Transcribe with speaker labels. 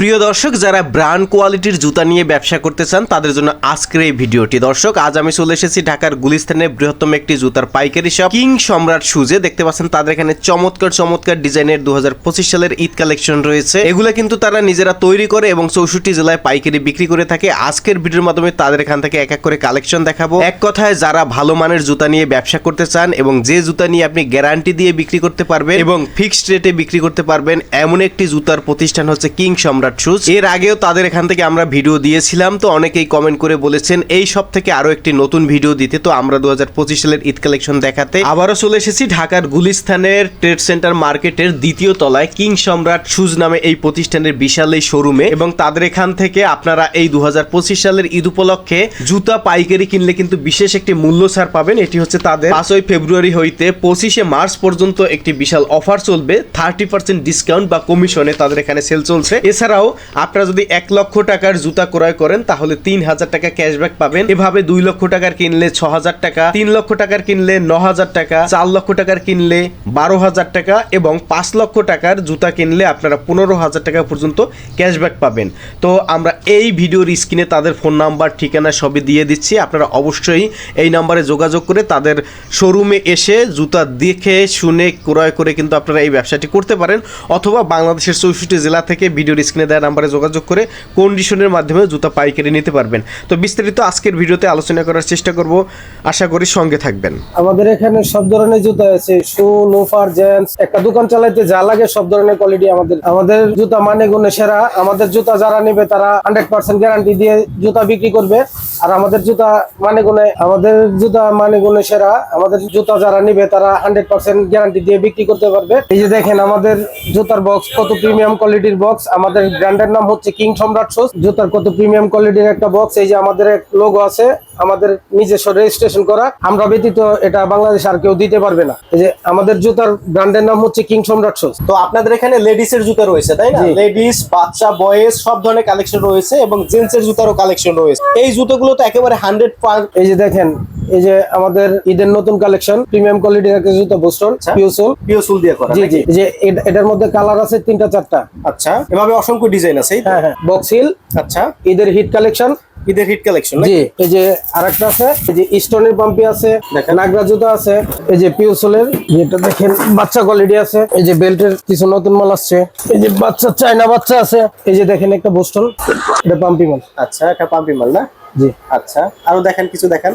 Speaker 1: প্রিয় দর্শক, যারা ব্র্যান্ড কোয়ালিটির জুতা নিয়ে ব্যবসা করতে চান, তাদের জন্য আজকের এই ভিডিওটি। দর্শক, আজ আমি চলে এসেছি ঢাকার গুলিস্তানের বৃহত্তম একটি জুতার পাইকারি শপ কিং সম্রাট সুজে দেখতে পাচ্ছেন, তাদের এখানে চমৎকার চমৎকার ডিজাইনের দু হাজার পঁচিশ সালের ঈদ কালেকশন রয়েছে। এগুলো কিন্তু তারা নিজেরা তৈরি করে এবং চৌষট্টি জেলায় পাইকারি বিক্রি করে থাকে। আজকের ভিডিওর মাধ্যমে তাদের এখান থেকে এক এক করে কালেকশন দেখাবো। এক কথায়, যারা ভালো মানের জুতা নিয়ে ব্যবসা করতে চান এবং যে জুতা নিয়ে আপনি গ্যারান্টি দিয়ে বিক্রি করতে পারবেন এবং ফিক্সড রেটে বিক্রি করতে পারবেন, এমন একটি জুতার প্রতিষ্ঠান হচ্ছে কিং সম্রাট শুজ এর আগেও তাদের এখান থেকে আমরা ভিডিও দিয়েছিলাম, তো অনেকেই কমেন্ট করে বলেছেন, এই সব থেকে আরও একটি নতুন ভিডিও দিতে তো আমরা দুহাজার পঁচিশ সালের ঈদ কালেকশন দেখাতে। আবারও চলে এসেছি ঢাকার গুলিস্তানের ট্রেড সেন্টার মার্কেটের দ্বিতীয় তলায় কিং সম্রাট শুজ নামে এই প্রতিষ্ঠানের বিশাল এই শোরুমে এবং তাদের এখান থেকে আপনারা এই দু হাজার পঁচিশ সালের ঈদ উপলক্ষে জুতা, পাইকারি কিনলে কিন্তু বিশেষ একটি মূল্য ছাড় পাবেন, এটি হচ্ছে তাদের পাঁচই ফেব্রুয়ারি হইতে পঁচিশে মার্চ পর্যন্ত একটি বিশাল অফার চলবে। থার্টি পার্সেন্ট ডিসকাউন্ট বা কমিশনে তাদের এখানে সেল চলছে। এছাড়াও আপনারা যদি এক লক্ষ টাকার জুতা ক্রয় করেন, তাহলে তিন হাজার টাকা ক্যাশব্যাক পাবেন। এভাবে দুই লক্ষ টাকার কিনলে ছ হাজার টাকা, তিন লক্ষ টাকার কিনলে ন হাজার টাকা, চার লক্ষ টাকার কিনলে বারো হাজার টাকা এবং পাঁচ লক্ষ টাকার জুতা কিনলে আপনারা পনেরো হাজার টাকা পর্যন্ত ক্যাশব্যাক পাবেন। তো আমরা এই ভিডিওর স্ক্রিনে তাদের ফোন নাম্বার, ঠিকানা সবই দিয়ে দিচ্ছি। আপনারা অবশ্যই এই নাম্বারে যোগাযোগ করে তাদের শোরুমে এসে জুতা দেখে, শুনে, ক্রয় করে কিন্তু আপনারা এই ব্যবসাটি করতে পারেন। অথবা বাংলাদেশের চৌষট্টি জেলা থেকে ভিডিওর স্ক্রিনে দেওয়া নাম্বারে যোগাযোগ করে কন্ডিশনের মাধ্যমে জুতা পাইকারি নিতে পারবেন। তো বিস্তারিত আজকের ভিডিওতে আলোচনা করার চেষ্টা করব। আশা করি সঙ্গে থাকবেন।
Speaker 2: আমাদের এখানে সব ধরনের জুতা আছে। শু, লোফার, জেন্টস, একটা দোকান চালাইতে যা লাগে সব ধরনের কোয়ালিটি আমাদের। আমাদের জুতা মানে গুণে সেরা। আমাদের জুতা যারা নেবে তারা হান্ড্রেড পার্সেন্ট গ্যারান্টি দিয়ে জুতা বিক্রি করবে। আর আমাদের জুতা মানে গুণে আমাদের জুতা মানে গুণে সেরা। আমাদের জুতা যারা নেবে তারা হান্ড্রেড পার্সেন্ট গ্যারান্টি দিয়ে বিক্রি করতে পারবে। এই যে দেখেন আমাদের জুতার বক্স কত প্রিমিয়াম কোয়ালিটির বক্স আমাদের ব্র্যান্ডের নাম হচ্ছে কিং সম্রাট শোস জুতার কত প্রিমিয়াম কোয়ালিটির একটা বক্স এই যে আমাদের এক লোগো আছে আমাদের নিজস্ব রেজিস্ট্রেশন করা। আমরা ব্যতীত এটা বাংলাদেশ আর কেউ দিতে পারবে না। এই যে আমাদের জুতার ব্র্যান্ডের নাম হচ্ছে কিং সম্রাট শোস
Speaker 1: তো আপনাদের এখানে লেডিস এর জুতা রয়েছে তাই না? লেডিস বাচ্চা বয়েজ সব ধরনের কালেকশন রয়েছে এবং জেন্টস এর জুতারও কালেকশন রয়েছে। এই জুতোগুলো তো একেবারে হান্ড্রেড
Speaker 2: এই যে দেখেন এই যে আমার ঈদের নতুন কালেকশন প্রিমিয়াম কোয়ালিটির একটা জুতা বোস্টন। পিউসোল
Speaker 1: পিওসুল দিয়ে করা
Speaker 2: জি জি যে এটার মধ্যে কালার আছে তিনটা চারটা।
Speaker 1: আচ্ছা এভাবে অসংখ্য ডিজাইন আছে?
Speaker 2: হ্যাঁ হ্ঁ বক্সিল
Speaker 1: আচ্ছা।
Speaker 2: ঈদের হিট কালেকশন
Speaker 1: ঈদের হিট কালেকশন
Speaker 2: জি এই যে আরেকটা আছে এই যে স্টোনের পাম্পি আছে
Speaker 1: দেখেন।
Speaker 2: নাগরা জুতা আছে এই যে পিউসোলের যেটা দেখেন বাচ্চা কোয়ালিটি আছে এই যে বেল্টের কিছু নতুন মাল আসছে এই যে বাচ্চা চায়না বাচ্চা আছে এই যে দেখেন একটা বোস্টন এটা পাম্পি মাল।
Speaker 1: আচ্ছা একটা পাম্পি মাল না?
Speaker 2: জি।
Speaker 1: আচ্ছা আরও দেখেন কিছু দেখেন।